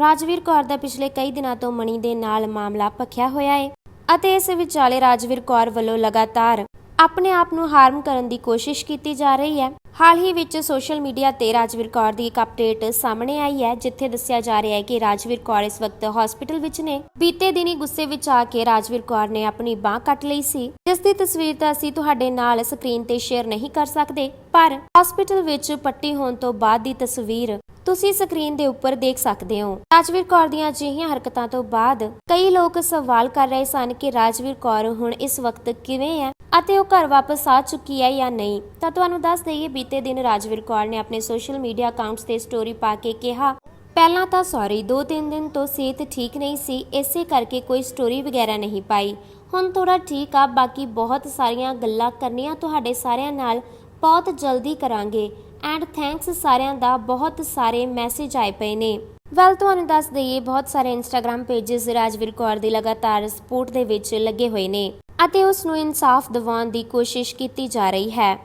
ਰਾਜਵੀਰ ਕੌਰ ਦਾ ਪਿਛਲੇ ਕਈ ਦਿਨਾਂ ਤੋਂ ਮਣੀ ਦੇ ਨਾਲ ਮਾਮਲਾ ਭਖਿਆ ਹੋਇਆ ਹੈ ਅਤੇ ਇਸ ਵਿਚਾਲੇ ਰਾਜਵੀਰ ਕੌਰ ਵੱਲੋਂ ਲਗਾਤਾਰ ਆਪਣੇ ਆਪ ਨੂੰ ਹਾਰਮ ਕਰਨ ਦੀ ਕੋਸ਼ਿਸ਼ ਕੀਤੀ ਜਾ ਰਹੀ ਹੈ। ਹਾਲ ਹੀ ਵਿੱਚ ਸੋਸ਼ਲ ਮੀਡੀਆ ਤੇ ਰਾਜਵੀਰ ਕੌਰ ਦੀ ਇੱਕ ਅਪਡੇਟ ਸਾਹਮਣੇ ਆਈ ਹੈ, ਜਿੱਥੇ ਦੱਸਿਆ ਜਾ ਰਿਹਾ ਹੈ ਕਿ ਰਾਜਵੀਰ ਕੌਰ ਇਸ ਵਕਤ ਹਸਪੀਟਲ ਵਿੱਚ ਨੇ। ਬੀਤੇ ਦਿਨੀ ਗੁੱਸੇ ਵਿੱਚ ਆ ਕੇ ਰਾਜਵੀਰ ਕੌਰ ਨੇ ਆਪਣੀ ਬਾਹ ਕੱਟ ਲਈ ਸੀ। ਜਿਸ ਦੀ ਤਸਵੀਰ ਤਾਂ ਅਸੀਂ ਤੁਹਾਡੇ ਨਾਲ ਸਕਰੀਨ ਤੇ ਸ਼ੇਅਰ ਨਹੀਂ ਕਰ ਸਕਦੇ, ਪਰ ਹਸਪੀਟਲ ਵਿੱਚ ਪੱਟੀ ਹੋਣ ਤੋਂ ਬਾਅਦ ਦੀ ਤਸਵੀਰ ਤੁਸੀਂ ਸਕਰੀਨ ਦੇ ਉੱਪਰ ਦੇਖ ਸਕਦੇ ਹੋ। ਰਾਜਵੀਰ ਕੌਰ ਦੀਆਂ ਅਜਿਹੀਆਂ ਹਰਕਤਾਂ ਤੋਂ ਬਾਅਦ ਕਈ ਲੋਕ ਸਵਾਲ ਕਰ ਰਹੇ ਸਨ ਕਿ ਰਾਜਵੀਰ ਕੌਰ ਹੁਣ ਇਸ ਵਕਤ ਕਿਵੇਂ ਹੈ ਅਤੇ ਉਹ ਘਰ ਵਾਪਸ ਆ ਚੁੱਕੀ ਹੈ ਜਾਂ ਨਹੀਂ। ਤਾਂ ਤੁਹਾਨੂੰ ਦੱਸ ਦਈਏ ਬੀਤੇ ਦਿਨ ਰਾਜਵੀਰ ਕੌਰ ਨੇ ਆਪਣੇ ਸੋਸ਼ਲ ਮੀਡੀਆ ਅਕਾਊਂਟਸ ਤੇ ਸਟੋਰੀ ਪਾ ਕੇ ਕਿਹਾ, ਪਹਿਲਾਂ ਤਾਂ ਸੌਰੀ ਦੋ ਤਿੰਨ ਦਿਨ ਤੋਂ ਸਿਹਤ ਠੀਕ ਨਹੀਂ ਸੀ, ਇਸੇ ਕਰਕੇ ਕੋਈ ਸਟੋਰੀ ਵਗੈਰਾ ਨਹੀਂ ਪਾਈ। ਹੁਣ ਥੋੜਾ ਠੀਕ ਆ, ਬਾਕੀ ਬਹੁਤ ਸਾਰੀਆਂ ਗੱਲਾਂ ਕਰਨੀਆਂ ਤੁਹਾਡੇ ਸਾਰਿਆਂ ਨਾਲ, ਬਹੁਤ ਜਲਦੀ ਕਰਾਂਗੇ। ਐਂਡ ਥੈਂਕਸ ਸਾਰਿਆਂ ਦਾ, ਬਹੁਤ ਸਾਰੇ ਮੈਸੇਜ ਆਏ ਪਏ ਨੇ। ਵੈਲ ਤੁਹਾਨੂੰ ਦੱਸ ਦਈਏ, ਬਹੁਤ ਸਾਰੇ ਇੰਸਟਾਗ੍ਰam ਪੇजेस ਰਾਜਵੀਰ ਕੌਰ ਦੀ ਲਗਾਤਾਰ ਸਪੋਰਟ ਦੇ ਵਿੱਚ ਲੱਗੇ ਹੋਏ ਨੇ ਅਤੇ ਉਸ ਨੂੰ ਇਨਸਾਫ ਦਿਵਾਉਣ ਦੀ ਕੋਸ਼ਿਸ਼ ਕੀਤੀ ਜਾ ਰਹੀ ਹੈ।